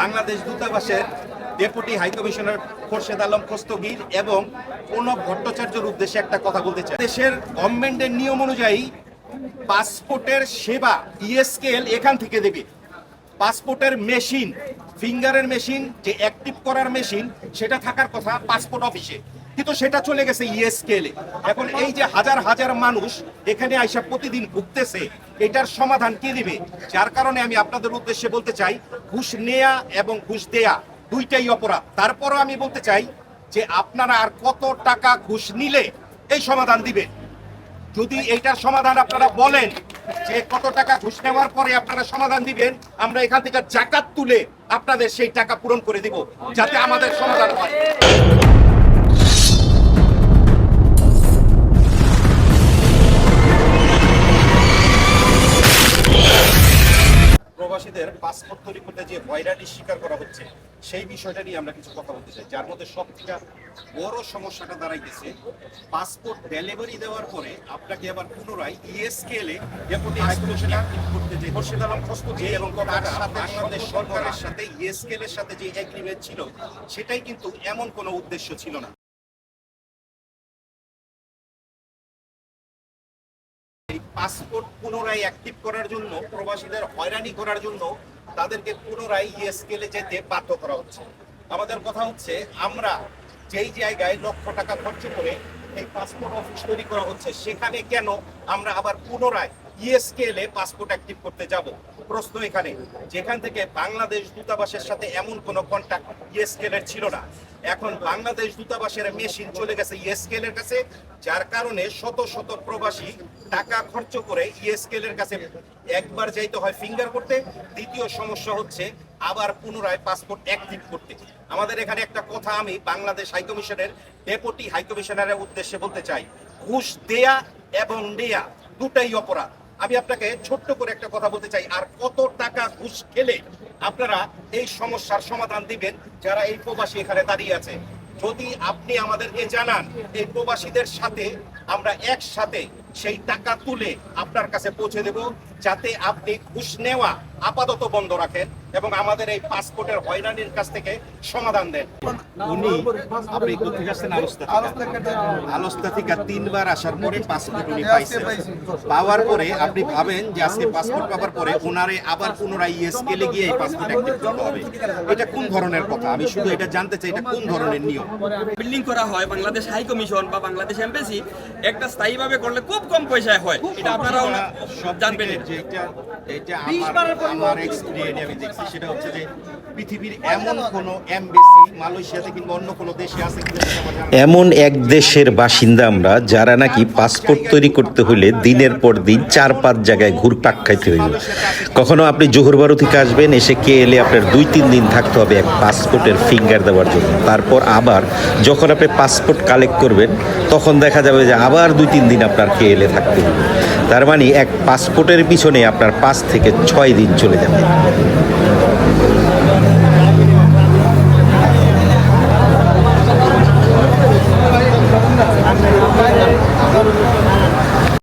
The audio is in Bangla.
বাংলাদেশ দূতাবাসের deputy high commissioner Khorshed Alam Khastagir এবং প্রণব ভট্টাচার্যর উদ্দেশ্যে একটা কথা বলতে চাই। দেশের গভর্নমেন্টের নিয়ম অনুযায়ী পাসপোর্টের সেবা ইএসকেএল এখান থেকে দেবে। পাসপোর্টের মেশিন, ফিঙ্গারের মেশিন, যে অ্যাক্টিভ করার মেশিন, সেটা থাকার কথা পাসপোর্ট অফিসে। কিন্তু সেটা চলে গেছে ইএসকেএলে। এখন এই যে হাজার হাজার মানুষ এখানে আইসা প্রতিদিন ভুগতেছে, এটার সমাধান কে দিবে? যার কারণে আমি আপনাদের উদ্দেশ্যে বলতে চাই, ঘুষ নেয়া এবং ঘুষ দেয়া দুইটাই অপরাধ। তারপরও আমি বলতে চাই যে আপনারা আর কত টাকা ঘুষ নিলে এই সমাধান দিবে যদি এইটার সমাধান আপনারা বলেন যে কত টাকা ঘুষ নেওয়ার পরে আপনারা সমাধান দিবেন, আমরা এখান থেকে জাকাত তুলে আপনাদের সেই টাকা পূরণ করে দিব, যাতে আমাদের সমাধান হয়। প্রবাসীদের পাসপোর্ট তৈরি করতে যে হয়রানির শিকার করা হচ্ছে সেই বিষয়টা নিয়ে আমরা কিছু কথা বলতে চাই। যার মধ্যে সবথেকে বড় সমস্যাটা দাঁড়াইতেছে পাসপোর্ট ডেলিভারি দেওয়ার পরে আপনাকে আবার পুনরায় E ইএসকেএলে ডেপুটি হাইকমিশনার করতে যে খোরশেদ আলম এবং তার সাথে বাংলাদেশ সরকারের সাথে ইএসকেএল এর সাথে যে এগ্রিমেন্ট ছিল সেটাই কিন্তু এমন কোনো উদ্দেশ্য ছিল না। পাসপোর্ট পুনরায় অ্যাক্টিভ করার জন্য, প্রবাসীদের হয়রানি করার জন্য তাদেরকে পুনরায় ইএসকেলে যেতে বাধ্য করা হচ্ছে। আমাদের কথা হচ্ছে, আমরা যেই জায়গায় লক্ষ টাকা খরচ করে এই পাসপোর্ট অফিস তৈরি করা হচ্ছে, সেখানে কেন আমরা আবার পুনরায় ইএসকেলে পাসপোর্ট অ্যাক্টিভ করতে যাব। প্রশ্ন এখানে, যেখান থেকে বাংলাদেশ দূতাবাসের সাথে এমন কোনো কন্ট্যাক্ট ইএসকেল এর ছিল না। এখন বাংলাদেশ দূতাবাসের মেশিন চলে গেছে ইএসকেল এর কাছে, যার কারণে শত শত প্রবাসী টাকা খরচ করে ইএসকেল এর কাছে একবার যাইতে হয় ফিঙ্গার করতে। দ্বিতীয় সমস্যা হচ্ছে, আবার পুনরায় পাসপোর্ট অ্যাক্টিভ করতে। আমাদের এখানে একটা কথা আমি বাংলাদেশ হাইকমিশনের ডেপুটি হাইকমিশনারের উদ্দেশ্যে বলতে চাই। ঘুষ দেয়া এবং নেয়া দুটাই অপরাধ। আমি আপনাকে ছোট্ট করে একটা কথা বলতে চাই, আর কত টাকা ঘুষ খেলে আপনারা এই সমস্যার সমাধান দিবেন যারা এই প্রবাসী এখানে দাঁড়িয়ে আছে? যদি আপনি আমাদেরকে জানান, এই প্রবাসীদের সাথে আমরা একসাথে সেই টাকা তুলে আপনার কাছে পৌঁছে দেব যাতে আপনি ঘুষ নেওয়া আপাতত বন্ধ রাখেন এবং আমাদের এই পাসপোর্টের হয়রানির কাছ থেকে সমাধান দেন। উনি আপনি আসছেন? আলোস্তা থেকে। আলোস্তা থেকে তিনবার আসার পরে পাসপোর্ট উনি পাইছেন পাওয়ার পরে আপনি ভাবেন যে আজকে পাসপোর্ট পাওয়ার পরে ওনারে আবার পুনরায় ইএসকেলে গিয়ে এই পাসপোর্ট অ্যাক্টিভ করতে হবে। এটা কোন ধরনের কথা? আমি শুধু এটা জানতে চাই এটা কোন ধরনের নিয়ম? বিল্ডিং করা হয় বাংলাদেশ হাই কমিশন বা বাংলাদেশ এমবেসি একটা স্থায়ীভাবে করলে খুব কম পয়সায় হয়। এটা আপনারাও সব জানবেন এটা। আমার আমার এক্সপিরিয়েন্স আমি দেখছি সেটা হচ্ছে যে পৃথিবীর এমন কোন এমবেসি মালয়েশিয়াতে কিংবা অন্য কোনো দেশে আছে এমন এক দেশের বাসিন্দা আমরা যারা নাকি পাসপোর্ট তৈরি করতে হলে দিনের পর দিন চার পাঁচ জায়গায় ঘুরপাক খাইতে হইবে কখনো আপনি জোহরবারু থেকে আসবেন এসে কে এলে আপনার দুই তিন দিন থাকতে হবে এক পাসপোর্টের ফিঙ্গার দেওয়ার জন্য। তারপর আবার যখন আপনি পাসপোর্ট কালেক্ট করবেন তখন দেখা যাবে যে আবার দুই তিন দিন আপনার কে এলে থাকতে হবে। তার মানে এক পাসপোর্টের পিছনে আপনার পাঁচ থেকে ছয় দিন চলে যাবে।